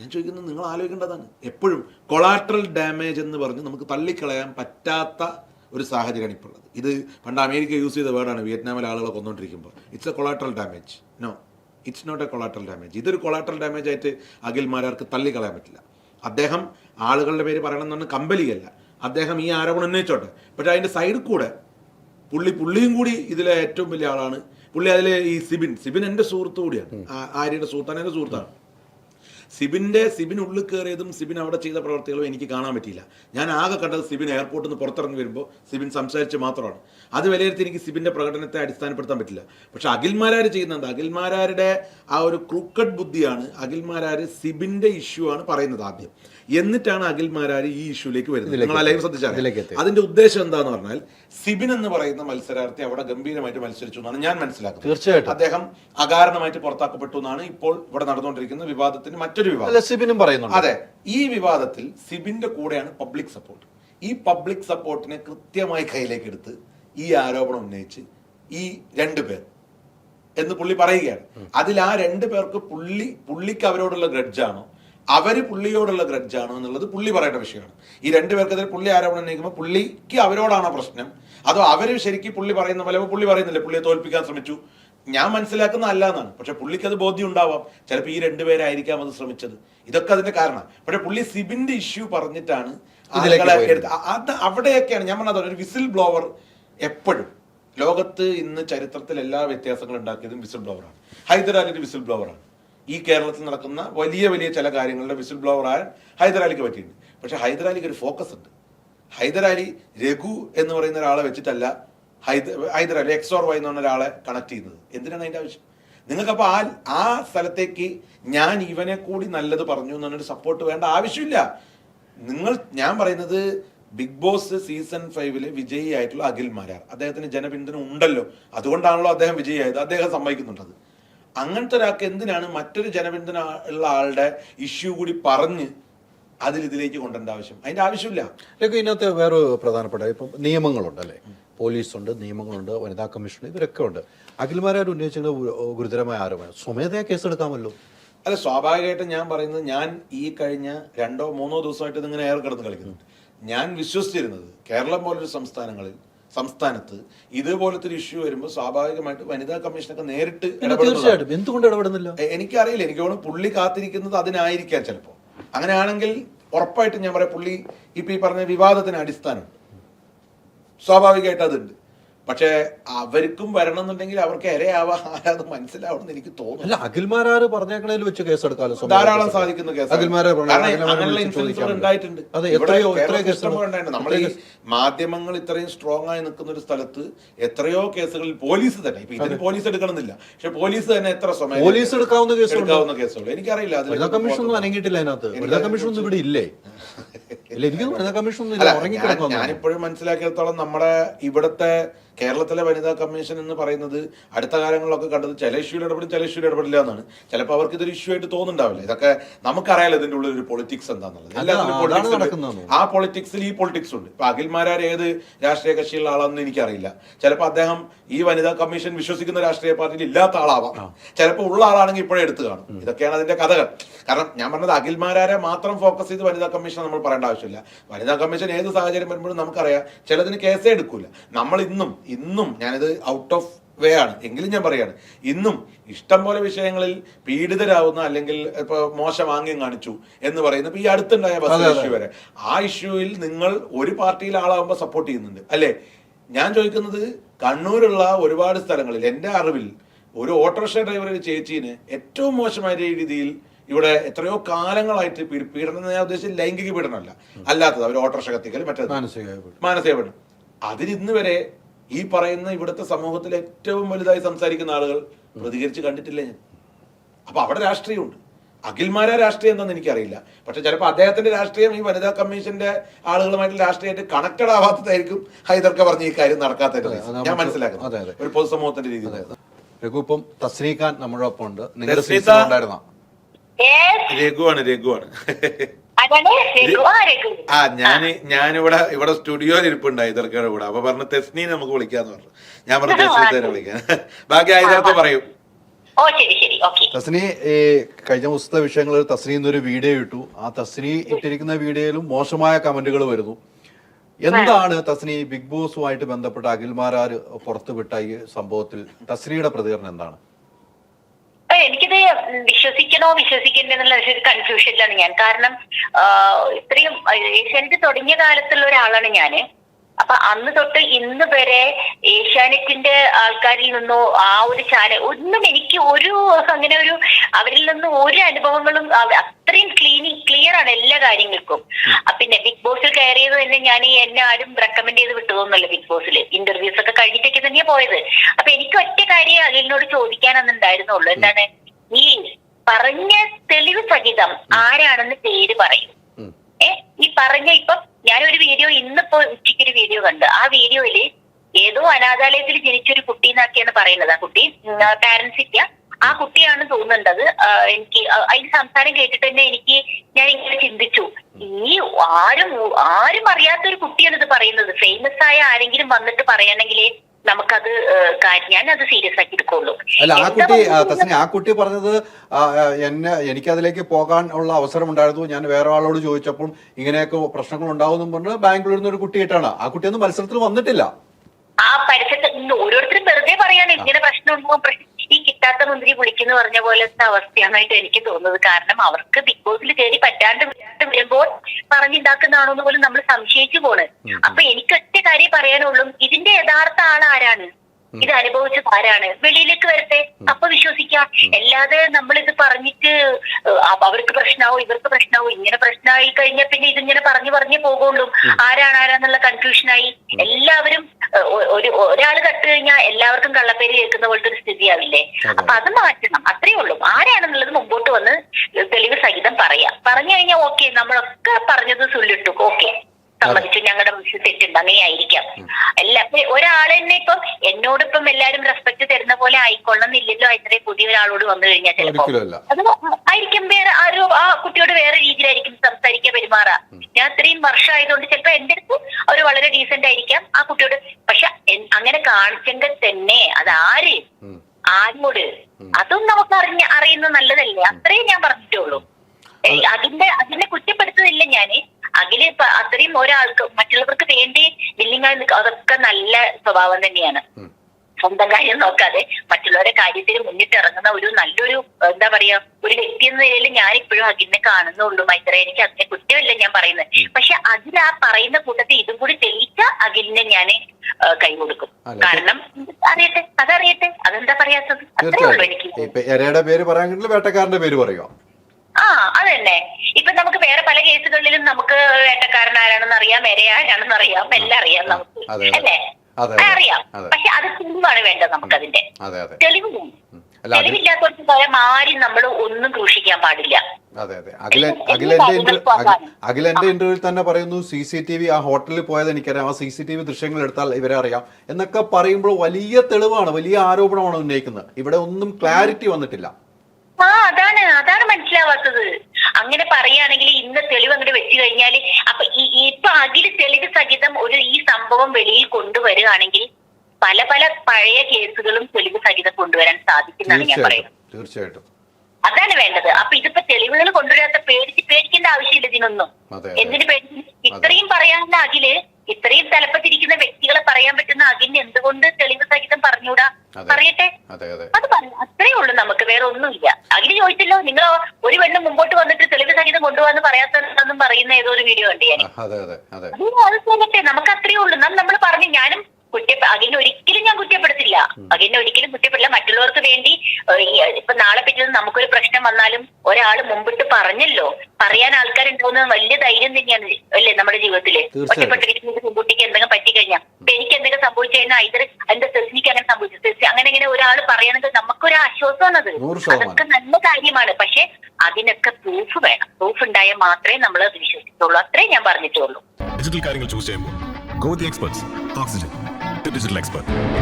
ഞാൻ ചോദിക്കുന്നത് നിങ്ങൾ ആലോചിക്കേണ്ടതാണ്. എപ്പോഴും കൊളാട്രൽ ഡാമേജ് എന്ന് പറഞ്ഞ് നമുക്ക് തള്ളിക്കളയാൻ പറ്റാത്ത ഒരു സാഹചര്യമാണ് ഇപ്പോൾ ഉള്ളത് ഇത് പണ്ട് അമേരിക്ക യൂസ് ചെയ്ത വേർഡാണ് വിയറ്റ്നാമിലെ ആളുകളെ കൊന്നുകൊണ്ടിരിക്കുമ്പോൾ it's a collateral damage no it's not a collateral damage ഇതൊരു കൊളാട്രൽ ഡാമേജ് ആയിട്ട് അഖിൽ മാരാർക്ക് തള്ളിക്കളയാൻ പറ്റില്ല. അദ്ദേഹം ആളുകളുടെ പേര് പറയണമെന്നാണ് പറഞ്ഞാൽ കമ്പലിയല്ല. അദ്ദേഹം ഈ ആരോപണം ഉന്നയിച്ചോട്ടെ. പക്ഷേ അതിന്റെ സൈഡിൽ കൂടെ പുള്ളി പുള്ളിയും കൂടി ഇതിലെ ഏറ്റവും വലിയ ആളാണ്. പുള്ളി അതിലെ ഈ സിബിൻ. സിബിൻ എന്റെ സുഹൃത്തു കൂടിയാണ്. ആര്യയുടെ സുഹൃത്താണ് എന്റെ സുഹൃത്താണ്. സിബിന്റെ സിബിൻ ഉള്ളിൽ കയറിയതും സിബിൻ അവിടെ ചെയ്ത പ്രവർത്തികളും എനിക്ക് കാണാൻ പറ്റിയില്ല. ഞാൻ ആകെ കണ്ടത് സിബിൻ എയർപോർട്ടിൽ നിന്ന് പുറത്തിറങ്ങി വരുമ്പോൾ സിബിൻ സംസാരിച്ച് മാത്രമാണ്. അത് വിലയിരുത്തി എനിക്ക് സിബിന്റെ പ്രകടനത്തെ അടിസ്ഥാനപ്പെടുത്താൻ പറ്റില്ല. പക്ഷേ അഖിൽമാരാർ ചെയ്യുന്നത് അഖിൽമാരാരുടെ ആ ഒരു ക്രൂക്കഡ് ബുദ്ധിയാണ് അഖിൽമാരാർ സിബിന്റെ ഇഷ്യൂ ആണ് പറയുന്നത് ആദ്യം. എന്നിട്ടാണ് അഖിൽമാരാർ ഈ ഇഷ്യൂലേക്ക് വരുന്നത്. നിങ്ങൾ ആ ലൈവ് ശ്രദ്ധിച്ചാൽ അതിന്റെ അതിന്റെ ഉദ്ദേശം എന്താന്ന് പറഞ്ഞാൽ സിബിൻ എന്ന് പറയുന്ന മത്സരാർത്ഥി അവിടെ ഗംഭീരമായിട്ട് മത്സരിച്ചു എന്നാണ് ഞാൻ മനസ്സിലാക്കുന്നത്. തീർച്ചയായിട്ടും. അദ്ദേഹം അകാരണമായിട്ട് പുറത്താക്കപ്പെട്ടു എന്നാണ് ഇപ്പോൾ ഇവിടെ നടന്നുകൊണ്ടിരിക്കുന്ന വിവാദത്തിന് മറ്റൊരു വിവാദം. അല്ല സിബിനും പറയുന്നുണ്ട്. അതെ ഈ വിവാദത്തിൽ സിബിന്റെ കൂടെയാണ് പബ്ലിക് സപ്പോർട്ട് ഈ പബ്ലിക് സപ്പോർട്ടിനെ കൃത്യമായി കയ്യിലേക്ക് എടുത്ത് ഈ ആരോപണം ഉന്നയിച്ച് ഈ രണ്ടു പേർ എന്ന് പുള്ളി പറയുകയാണ്. അതിൽ ആ രണ്ടു പേർക്ക് പുള്ളി പുള്ളിക്ക് അവരോടുള്ള ഗ്രഡ്ജാണോ അവർ പുള്ളിയോടുള്ള ഗ്രഡ്ജാണോ എന്നുള്ളത് പുള്ളി പറയേണ്ട വിഷയമാണ്. ഈ രണ്ടു പേർക്കെതിരെ പുള്ളി ആരോപണം ഉന്നയിക്കുമ്പോൾ പുള്ളിക്ക് അവരോടാണോ പ്രശ്നം? അതോ അവർ ശരിക്കും പുള്ളി പറയുന്ന പോലെ പുള്ളി പറയുന്നില്ലേ പുള്ളിയെ തോൽപ്പിക്കാൻ ശ്രമിച്ചു ഞാൻ മനസ്സിലാക്കുന്ന അല്ല എന്നാണ് പക്ഷെ പുള്ളിക്ക് അത് ബോധ്യം ഉണ്ടാവാം ചിലപ്പോൾ ഈ രണ്ടുപേരായിരിക്കാം അത് ശ്രമിച്ചത്. ഇതൊക്കെ അതിന്റെ കാരണം. പക്ഷെ പുള്ളി സിബിന്റെ ഇഷ്യൂ പറഞ്ഞിട്ടാണ് അത് അവിടെയൊക്കെയാണ്. ഞാൻ പറഞ്ഞത് ഒരു വിസിൽ ബ്ലോവർ എപ്പോഴും. ലോകത്ത് ഇന്ന് ചരിത്രത്തിൽ എല്ലാ വ്യത്യാസങ്ങളും ഉണ്ടാക്കിയതും വിസിൽ ബ്ലോവറാണ്. ഹൈദരാലി ഒരു വിസിൽ ബ്ലോവറാണ്. ഈ കേരളത്തിൽ നടക്കുന്ന വലിയ വലിയ ചില കാര്യങ്ങളുടെ വിസിൽ ബ്ലോവർ ആയാൽ ഹൈദരാലിക്ക് പറ്റിയിട്ടുണ്ട്. പക്ഷെ ഹൈദരാലിക്ക് ഒരു ഫോക്കസ് ഉണ്ട്. ഹൈദരാലി രഘു എന്ന് പറയുന്ന ഒരാളെ വെച്ചിട്ടല്ല ഹൈദരാലി എക്സ് ഓർ വൈ എന്ന് പറഞ്ഞ ഒരാളെ കണക്ട് ചെയ്യുന്നത്. എന്തിനാണ് അതിന്റെ ആവശ്യം? നിങ്ങൾക്കപ്പോൾ ആ ആ സ്ഥലത്തേക്ക് ഞാൻ ഇവനെ കൂടി നല്ലത് പറഞ്ഞു എന്നൊരു സപ്പോർട്ട് വേണ്ട ആവശ്യമില്ല. നിങ്ങൾ ഞാൻ പറയുന്നത് ബിഗ് ബോസ് സീസൺ ഫൈവിൽ വിജയിയായിട്ടുള്ള അഖിൽ മാരാർ അദ്ദേഹത്തിന് ജനപിന്തുണ ഉണ്ടല്ലോ. അതുകൊണ്ടാണല്ലോ അദ്ദേഹം വിജയിയായത്. അദ്ദേഹം സമ്മതിക്കുന്നുണ്ടത് അങ്ങനത്തെ ഒരാൾക്ക് എന്തിനാണ് മറ്റൊരു ജനപിന്തുണ ഉള്ള ആളുടെ ഇഷ്യൂ കൂടി പറഞ്ഞ് അതിൽ ഇതിലേക്ക് കൊണ്ടുവരേണ്ട ആവശ്യം? അതിന്റെ ആവശ്യമില്ല. ഇതിനകത്ത് വേറെ പ്രധാനപ്പെട്ട ഇപ്പം നിയമങ്ങളുണ്ട് അല്ലേ? പോലീസുണ്ട് നിയമങ്ങളുണ്ട് വനിതാ കമ്മീഷൻ ഇവരൊക്കെ ഉണ്ട്. അഖിൽമാരായ ഉന്നയിച്ചത് ഗുരുതരമായ ആരോപണം. സ്വമേധയാ കേസെടുക്കാമല്ലോ അല്ല സ്വാഭാവികമായിട്ടും ഞാൻ പറയുന്നത് ഞാൻ ഈ കഴിഞ്ഞ രണ്ടോ മൂന്നോ ദിവസമായിട്ട് ഇതിങ്ങനെ ഏറെ കിടന്ന് കളിക്കുന്നുണ്ട് ഞാൻ വിശ്വസിച്ചിരുന്നത് കേരളം പോലൊരു സംസ്ഥാനങ്ങളിൽ സംസ്ഥാനത്ത് ഇതുപോലത്തെ ഒരു ഇഷ്യൂ വരുമ്പോൾ സ്വാഭാവികമായിട്ട് വനിതാ കമ്മീഷനൊക്കെ നേരിട്ട്. തീർച്ചയായിട്ടും. എന്തുകൊണ്ട് ഇടപെടുന്നില്ല? എനിക്കറിയില്ല. എനിക്ക് തോന്നുന്നു പുള്ളി കാത്തിരിക്കുന്നത് അതിനായിരിക്കാം ചിലപ്പോൾ. അങ്ങനെയാണെങ്കിൽ ഉറപ്പായിട്ടും ഞാൻ പറയാം പുള്ളി ഇപ്പൊ ഈ പറഞ്ഞ വിവാദത്തിന് അടിസ്ഥാനം സ്വാഭാവികമായിട്ട് അതുണ്ട്. പക്ഷേ അവർക്കും വരണം എന്നുണ്ടെങ്കിൽ അവർക്ക് ഇരയാവാ. ആരാന്ന് മനസ്സിലാവണം എന്ന് എനിക്ക് തോന്നുന്നു അല്ല അഖിൽമാരാർ പറഞ്ഞേക്കണേൽ വെച്ച് കേസെടുക്കാമല്ലോ സ്വമേധയാ ധാരാളം സാധിക്കുന്ന കേസ്. ഉണ്ടായിട്ടുണ്ട്. നമ്മൾ ഈ മാധ്യമങ്ങൾ ഇത്രയും സ്ട്രോങ് ആയി നിൽക്കുന്ന ഒരു സ്ഥലത്ത് എത്രയോ കേസുകളിൽ പോലീസ് തന്നെ. ഇപ്പൊ ഇതിന് പോലീസ് എടുക്കണമെന്നില്ല. പക്ഷെ പോലീസ് തന്നെ എത്ര സമയം പോലീസ് എടുക്കാവുന്ന കേസ് എടുക്കാവുന്ന കേസുകൾ എനിക്കറിയില്ല കമ്മീഷൻ ഒന്നും അനങ്ങിയിട്ടില്ല അതിനകത്ത്. കമ്മീഷൻ ഒന്നും ഇവിടെ ഇല്ലേ? ഞാനിപ്പോഴും മനസ്സിലാക്കിയിടത്തോളം നമ്മുടെ ഇവിടുത്തെ കേരളത്തിലെ വനിതാ കമ്മീഷൻ എന്ന് പറയുന്നത് അടുത്ത കാലങ്ങളിലൊക്കെ കണ്ടത് ചില ഇഷ്യൂയിൽ ഇടപെടും ചില ഇഷ്യൂയിൽ ഇടപെടില്ല എന്നാണ്. ചിലപ്പോൾ അവർക്ക് ഇതൊരു ഇഷ്യൂ ആയിട്ട് തോന്നുന്നുണ്ടാവില്ല. ഇതൊക്കെ നമുക്കറിയാലോ ഇതിന്റെ ഉള്ളിൽ ഒരു പൊളിറ്റിക്സ് എന്താണെന്നുള്ളത്. ആ പൊളിറ്റിക്സിൽ ഈ പൊളിറ്റിക്സ് ഉണ്ട്. ഇപ്പൊ അഖിൽമാരാർ ഏത് രാഷ്ട്രീയ കക്ഷിയുള്ള ആളാണെന്ന് എനിക്കറിയില്ല. ചിലപ്പോൾ അദ്ദേഹം ഈ വനിതാ കമ്മീഷൻ വിശ്വസിക്കുന്ന രാഷ്ട്രീയ പാർട്ടിയിൽ ഇല്ലാത്ത ആളാവാം. ചിലപ്പോൾ ഉള്ള ആളാണെങ്കിൽ ഇപ്പോഴേ എടുത്തു കാണും. ഇതൊക്കെയാണ് അതിന്റെ കഥകൾ. കാരണം ഞാൻ പറഞ്ഞത് അഖിൽമാരാരെ മാത്രം ഫോക്കസ് ചെയ്ത് വനിതാ കമ്മീഷൻ നമ്മൾ പറയേണ്ട ആവശ്യമില്ല. വനിതാ കമ്മീഷൻ ഏത് സാഹചര്യം വരുമ്പോഴും നമുക്കറിയാം ചിലതിന് കേസേ എടുക്കൂല. നമ്മൾ ഇന്നും ഇന്നും ഞാനിത് ഔട്ട് ഓഫ് വേ ആണ്. എങ്കിലും ഞാൻ പറയാണ് ഇന്നും ഇഷ്ടം പോലെ വിഷയങ്ങളിൽ പീഡിതരാവുന്ന അല്ലെങ്കിൽ ഇപ്പൊ മോശം ആംഗ്യം കാണിച്ചു എന്ന് പറയുന്ന ഇപ്പൊ ഈ അടുത്തുണ്ടായ ബസ് ഇഷ്യൂ വരെ. ആ ഇഷ്യൂവിൽ നിങ്ങൾ ഒരു പാർട്ടിയിൽ ആളാവുമ്പോൾ സപ്പോർട്ട് ചെയ്യുന്നുണ്ട്. അല്ലേ? ഞാൻ ചോദിക്കുന്നത് കണ്ണൂരുള്ള ഒരുപാട് സ്ഥലങ്ങളിൽ എന്റെ അറിവിൽ ഒരു ഓട്ടോറിക്ഷ ഡ്രൈവർ ചേച്ചീന് ഏറ്റവും മോശമായ രീതിയിൽ ഇവിടെ എത്രയോ കാലങ്ങളായിട്ട് പീഡ- പീഡനം ഞാൻ ഉദ്ദേശിച്ചത് ലൈംഗിക പീഡനമല്ല. അല്ലാത്തത് അവർ ഓട്ടർഷ കത്തിക്കൽ മറ്റേത്. മാനസിക മാനസിക പീഡനം. അതിന് ഇന്ന് വരെ ഈ പറയുന്ന ഇവിടുത്തെ സമൂഹത്തിൽ ഏറ്റവും വലുതായി സംസാരിക്കുന്ന ആളുകൾ പ്രതികരിച്ച് കണ്ടിട്ടില്ല ഞാൻ? അപ്പൊ അവിടെ രാഷ്ട്രീയമുണ്ട്. അഖിൽമാരെ രാഷ്ട്രീയം എന്താണെന്ന് എനിക്കറിയില്ല. പക്ഷെ ചിലപ്പോൾ അദ്ദേഹത്തിന്റെ രാഷ്ട്രീയം ഈ വനിതാ കമ്മീഷന്റെ ആളുകളുമായിട്ട് രാഷ്ട്രീയമായിട്ട് കണക്റ്റഡ് ആവാത്തതായിരിക്കും ഹൈദർക്ക് പറഞ്ഞ ഈ കാര്യം. അത് ഞാൻ മനസ്സിലാക്കുന്നത്. ഒരു പൊതുസമൂഹത്തിന്റെ രീതിയിൽ. രഘു ഇപ്പം തസ്നീഖാൻ നമ്മുടെ ഒപ്പം ഉണ്ട് രഘുവാണ് രഘുവാണ്. ആ ഞാൻ ഞാനിവിടെ ഇവിടെ സ്റ്റുഡിയോയിൽ ഇരിപ്പുണ്ടായി ഹൈദർക്കയുടെ കൂടെ. അപ്പൊ പറഞ്ഞു തെസ്നി നമുക്ക് വിളിക്കാന്ന് പറഞ്ഞു. ഞാൻ പറഞ്ഞു തെസ്നി തന്നെ വിളിക്കാൻ ബാക്കി ആയിരത്തെ പറയും. തസ്നി ഈ കഴിഞ്ഞ ദിവസത്തെ വിഷയങ്ങളിൽ തസ്നി എന്നൊരു വീഡിയോ ഇട്ടു. ആ തസ്നി ഇട്ടിരിക്കുന്ന വീഡിയോയിലും മോശമായ കമന്റുകൾ വരുന്നു. എന്താണ് തസ്നി ബിഗ് ബോസുമായിട്ട് ബന്ധപ്പെട്ട അഖിൽമാരാർ പുറത്തുവിട്ട ഈ സംഭവത്തിൽ തസ്നിയുടെ പ്രതികരണം എന്താണ്? വിശ്വസിക്കണോ വിശ്വസിക്കണ്ടേ എന്നുള്ള ഒരു കൺഫ്യൂഷനിലാണ് ഞാൻ. കാരണം ഇത്രയും ഏഷ്യാനെറ്റ് തുടങ്ങിയ കാലത്തുള്ള ഒരാളാണ് ഞാൻ അപ്പൊ അന്ന് തൊട്ട് ഇന്ന് വരെ ഏഷ്യാനെറ്റിന്റെ ആൾക്കാരിൽ നിന്നോ ആ ഒരു ചാനൽ ഒന്നും എനിക്ക് ഒരു അങ്ങനെ ഒരു അവരിൽ നിന്ന് ഒരു അനുഭവങ്ങളും അത്രയും ക്ലീനിങ് ക്ലിയർ ആണ് എല്ലാ കാര്യങ്ങൾക്കും. പിന്നെ ബിഗ് ബോസിൽ കയറിയത് തന്നെ ഞാൻ എന്നെ ആരും റെക്കമെൻഡ് ചെയ്ത് വിട്ടതൊന്നുമല്ല ബിഗ് ബോസിൽ ഇന്റർവ്യൂസ് ഒക്കെ കഴിഞ്ഞിട്ടൊക്കെ തന്നെയാ പോയത്. അപ്പൊ എനിക്ക് ഒറ്റ കാര്യം അതിനോട് ചോദിക്കാനെന്നുണ്ടായിരുന്നുള്ളൂ. എന്താണ്? ഈ പറഞ്ഞ തെളിവ് സഹിതം ആരാണെന്ന് പേര് പറയും. ഏ ഈ പറഞ്ഞ ഇപ്പൊ ഞാനൊരു വീഡിയോ ഇന്നിപ്പോ ഉച്ചയ്ക്ക് ഒരു വീഡിയോ കണ്ട്. ആ വീഡിയോയിൽ ഏതോ അനാഥാലയത്തിൽ ജനിച്ചൊരു കുട്ടി എന്നൊക്കെയാണ് പറയുന്നത്. ആ കുട്ടി പാരന്റ്സ് ഇല്ല. ആ കുട്ടിയാണ് തോന്നുന്നുണ്ടത്. എനിക്ക് അതിന് അതിന്റെ സംസാരം കേട്ടിട്ട് തന്നെ എനിക്ക് ഞാൻ ഇങ്ങനെ ചിന്തിച്ചു. ഈ ആരും ആരും അറിയാത്ത ഒരു കുട്ടിയാണ് ഇത് പറയുന്നത്. ഫേമസ് ആയ ആരെങ്കിലും വന്നിട്ട് പറയണമെങ്കിൽ നമുക്കത് ഞാൻ അത് സീരിയസ് ആക്കി എടുക്കുള്ളൂ. അല്ല ആ കുട്ടി തസ്നി ആ കുട്ടി പറഞ്ഞത് എന്നെ എനിക്കതിലേക്ക് പോകാൻ ഉള്ള അവസരം ഉണ്ടായിരുന്നു ഞാൻ വേറെ ആളോട് ചോദിച്ചപ്പോൾ ഇങ്ങനെയൊക്കെ പ്രശ്നങ്ങൾ ഉണ്ടാവും പറഞ്ഞ് ബാംഗ്ലൂരിൽ നിന്ന് ഒരു കുട്ടിയിട്ടാണ് ആ കുട്ടിയൊന്നും മത്സരത്തിൽ വന്നിട്ടില്ല. ആ പരിസരത്ത് ഓരോരുത്തരും വെറുതെ പറയാണ് ഇങ്ങനെ പ്രശ്നം പ്രശ്നം വിളിക്കുന്നു പറഞ്ഞ പോലത്തെ അവസ്ഥയാണായിട്ട് എനിക്ക് തോന്നുന്നത്. കാരണം അവർക്ക് ബിഗ് ബോസിൽ കയറി പറ്റാണ്ട് വരാണ്ട് വരുമ്പോൾ പറഞ്ഞുണ്ടാക്കുന്നതാണോ എന്ന് പോലും നമ്മൾ സംശയിച്ചു പോണ്. അപ്പൊ എനിക്ക് ഒറ്റ കാര്യം പറയാനുള്ളൂ. ഇതിന്റെ യഥാർത്ഥ ആൾ ആരാണ്? ഇത് അനുഭവിച്ചത് ആരാണ്? വെളിയിലേക്ക് വരട്ടെ. അപ്പൊ വിശ്വസിക്കാം. അല്ലാതെ നമ്മളിത് പറഞ്ഞിട്ട് ഏഹ്, അവർക്ക് പ്രശ്നമാവും ഇവർക്ക് പ്രശ്നമാവും ഇങ്ങനെ പ്രശ്നമായി കഴിഞ്ഞാൽ പിന്നെ ഇതിങ്ങനെ പറഞ്ഞു പറഞ്ഞു പോകുള്ളൂ. ആരാണ് ആരാന്നുള്ള കൺഫ്യൂഷനായി എല്ലാവരും ഒരു ഒരാൾ കട്ട് കഴിഞ്ഞാൽ എല്ലാവർക്കും കള്ളപ്പേര് കേൾക്കുന്ന പോലത്തെ ഒരു സ്ഥിതിയാവില്ലേ അപ്പൊ അത് മാറ്റണം. അത്രേ ഉള്ളൂ. ആരാണെന്നുള്ളത് മുമ്പോട്ട് വന്ന് തെളിവ് സഹിതം പറയാം. പറഞ്ഞു കഴിഞ്ഞാൽ ഓക്കെ നമ്മളൊക്കെ പറഞ്ഞത് സുല്ലിട്ടു ഓക്കെ. സമ്മതിച്ചു ഞങ്ങളുടെ തെറ്റുണ്ട്. അങ്ങനെ ആയിരിക്കാം എല്ലാ ഒരാൾ തന്നെ ഇപ്പം എന്നോടിപ്പം എല്ലാരും റെസ്പെക്ട് തരുന്ന പോലെ ആയിക്കൊള്ളണമെന്നില്ലല്ലോ ഇത്രയും പുതിയ ഒരാളോട് വന്നു കഴിഞ്ഞാൽ ചിലപ്പോ. അത് ആയിരിക്കും വേറെ ആരോ ആ കുട്ടിയോട് വേറെ രീതിയിലായിരിക്കും സംസാരിക്കാൻ പെരുമാറുക. ഞാൻ ഇത്രയും വർഷമായതുകൊണ്ട് ചിലപ്പോ എന്റെ അടുത്ത് അവർ വളരെ ഡീസെന്റ് ആയിരിക്കാം ആ കുട്ടിയോട്. പക്ഷെ അങ്ങനെ കാണിച്ചെങ്കിൽ തന്നെ അത് ആര്. ആരോട്? അതും നമുക്ക് അറിഞ്ഞ അറിയുന്നത് നല്ലതല്ലേ? അത്രയും ഞാൻ പറഞ്ഞിട്ടുള്ളൂ. അതിന്റെ അതിനെ കുറ്റപ്പെടുത്തുന്നില്ല ഞാൻ. ഇപ്പൊ അത്രയും ഒരാൾക്ക് മറ്റുള്ളവർക്ക് വേണ്ടി ബില്ലിംഗ് ആയി അതൊക്കെ നല്ല സ്വഭാവം തന്നെയാണ്. സ്വന്തം കാര്യം നോക്കാതെ മറ്റുള്ളവരുടെ കാര്യത്തിൽ മുന്നിട്ട് ഇറങ്ങുന്ന ഒരു നല്ലൊരു എന്താ പറയാ ഒരു വ്യക്തി എന്ന നിലയിൽ ഞാൻ ഇപ്പോഴും അഖിലിനെ കാണുന്നുള്ളൂ. മൈത്ര എനിക്ക് അതിനെ കുറ്റമില്ല ഞാൻ പറയുന്നത്. പക്ഷെ അതിൽ ആ പറയുന്ന കൂട്ടത്തിൽ ഇതും കൂടി തെളിയിച്ച അഖിലിനെ ഞാൻ കൈ കൊടുക്കും കാരണം അറിയട്ടെ അതറിയട്ടെ. അതെന്താ പറയാത്തത്? അത്രേ ഉള്ളൂ എനിക്ക്. പേര് പറയാൻ വേട്ടക്കാരന്റെ പേര് പറയുക. ആ അതന്നെ. ഇപ്പൊ നമുക്ക് വേറെ പല കേസുകളിലും നമുക്ക് വേട്ടക്കാരൻ ആരാണെന്ന് അറിയാം ഇര ആരാണെന്ന് അറിയാം എല്ലാം അറിയാം നമുക്ക്. അല്ലേ? അറിയാം പക്ഷെ അത് തെളിവാണ് വേണ്ടത് നമുക്കതിന്റെ തെളിവ് തെളിവില്ലാത്തവർക്ക് പകരം ആരും നമ്മൾ ഒന്നും ക്രൂഷിക്കാൻ പാടില്ല. അതെ അതെ. അഖില ഇന്റർവ്യൂവിൽ തന്നെ പറയുന്നു സി സി ടി വി ആ ഹോട്ടലിൽ പോയത് എനിക്കറിയാം ആ സി സി ടി വി ദൃശ്യങ്ങൾ എടുത്താൽ ഇവരെ അറിയാം. എന്നൊക്കെ പറയുമ്പോൾ വലിയ തെളിവാണ് വലിയ ആരോപണമാണ് ഉന്നയിക്കുന്നത്. ഇവിടെ ഒന്നും ക്ലാരിറ്റി വന്നിട്ടില്ല. ആ അതാണ് അതാണ് മനസ്സിലാവാത്തത്. അങ്ങനെ പറയുകയാണെങ്കിൽ ഇന്ന് തെളിവ് അങ്ങോട്ട് വെച്ചു കഴിഞ്ഞാൽ അപ്പൊ ഇപ്പൊ അതിൽ തെളിവ് സഹിതം ഒരു ഈ സംഭവം വെളിയിൽ കൊണ്ടുവരികയാണെങ്കിൽ പല പല പഴയ കേസുകളും തെളിവ് സഹിതം കൊണ്ടുവരാൻ സാധിക്കുന്നതാണ് ഞാൻ പറയുന്നത്. തീർച്ചയായിട്ടും. അതാണ് വേണ്ടത്. അപ്പൊ ഇതിപ്പോ തെളിവുകൾ കൊണ്ടുവരാത്ത പേടിച്ച് പേടിക്കേണ്ട ആവശ്യമില്ല ഇതിനൊന്നും. എന്തിനു പേടി ഇത്രയും പറയാനുള്ള അഖിൽ ഇത്രയും തലപ്പത്തിരിക്കുന്ന വ്യക്തികളെ പറയാൻ പറ്റുന്ന അഖിലിന് എന്തുകൊണ്ട് തെളിവ് സഹിതം പറഞ്ഞൂടാ അതെ. പറയട്ടെ? അതെ പറഞ്ഞു അത്രേ ഉള്ളൂ നമുക്ക്. വേറെ ഒന്നുമില്ല. അഖിൽ ചോദിച്ചല്ലോ നിങ്ങൾ ഒരു പെണ്ണ് മുമ്പോട്ട് വന്നിട്ട് തെളിവ് സംഗീതം കൊണ്ടുപോകാന്ന് പറയാത്തെന്നും പറയുന്ന ഏതോ ഒരു വീഡിയോ ഉണ്ട് ഞാൻ അത് ചെയ്യട്ടെ നമുക്ക് അത്രേ ഉള്ളൂ. നമ്മൾ പറഞ്ഞു ഞാനും കുറ്റ അഖിലിനെ ഒരിക്കലും ഞാൻ കുറ്റപ്പെടുത്തില്ല. അഖിലിനെ ഒരിക്കലും കുറ്റപ്പെടില്ല. മറ്റുള്ളവർക്ക് വേണ്ടി ഇപ്പൊ നാളെ പിറ്റേന്ന് നമുക്കൊരു പ്രശ്നം വന്നാലും ഒരാൾ മുമ്പിട്ട് പറഞ്ഞല്ലോ. പറയാൻ ആൾക്കാരുണ്ടാവുന്നത് വലിയ ധൈര്യം തന്നെയാണ് അല്ലേ നമ്മുടെ ജീവിതത്തിൽ. ഒറ്റപ്പെട്ടിരിക്കുന്ന പെൺകുട്ടിക്ക് എന്തെങ്കിലും പറ്റിക്കഴിഞ്ഞാൽ ഇപ്പൊ എനിക്ക് എന്തെങ്കിലും സംഭവിച്ചു കഴിഞ്ഞാൽ ഇതർ എന്റെ സെസിനിക്ക് അങ്ങനെ സംഭവിച്ചു. സെസി അങ്ങനെ ഇങ്ങനെ ഒരാൾ പറയണത് നമുക്കൊരു ആശ്വാസമാണത്. അതൊക്കെ നല്ല കാര്യമാണ്. പക്ഷെ അതിനൊക്കെ പ്രൂഫ് വേണം. പ്രൂഫ് ഉണ്ടായാൽ മാത്രമേ നമ്മൾ അത് വിശ്വസിക്കുള്ളൂ അത്രേ ഞാൻ പറഞ്ഞിട്ടുള്ളൂ. ഡിജിറ്റൽ കാര്യങ്ങൾ ചൂസ് ചെയ്യുമ്പോൾ go the experts Oxygen digital expert